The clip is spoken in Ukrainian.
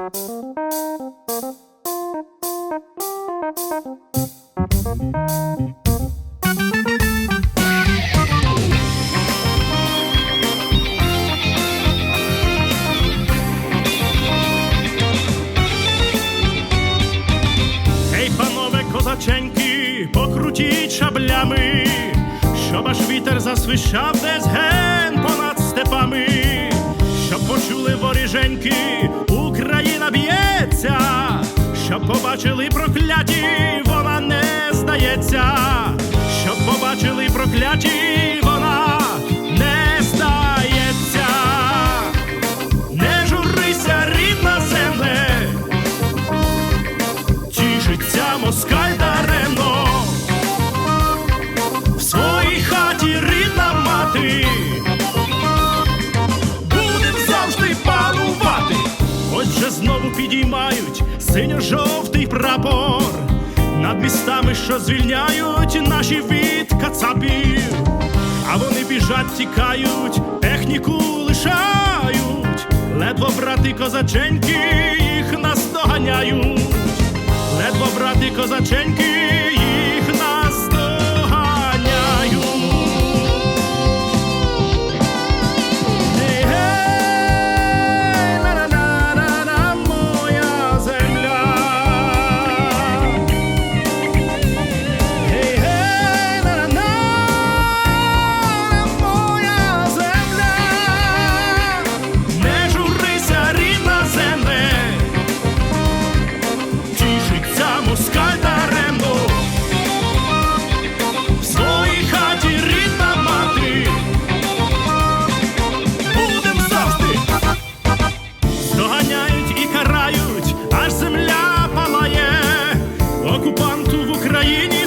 Ей, панове козаченьки, покрутіть шаблями, щоб аж вітер засвищав десь ген понад степами, щоб почули воріженьки, щоб побачили прокляті, вона не здається, щоб побачили прокляті, вона не здається. Не журися, рідна земле, тішиться москаль підіймають синьо-жовтий прапор. Над містами, що звільняють наші від кацапів. А вони біжать, тікають, техніку лишають. Ледво брати козаченьки їх наздоганяють. Ледво брати козаченьки Окупанту в Україні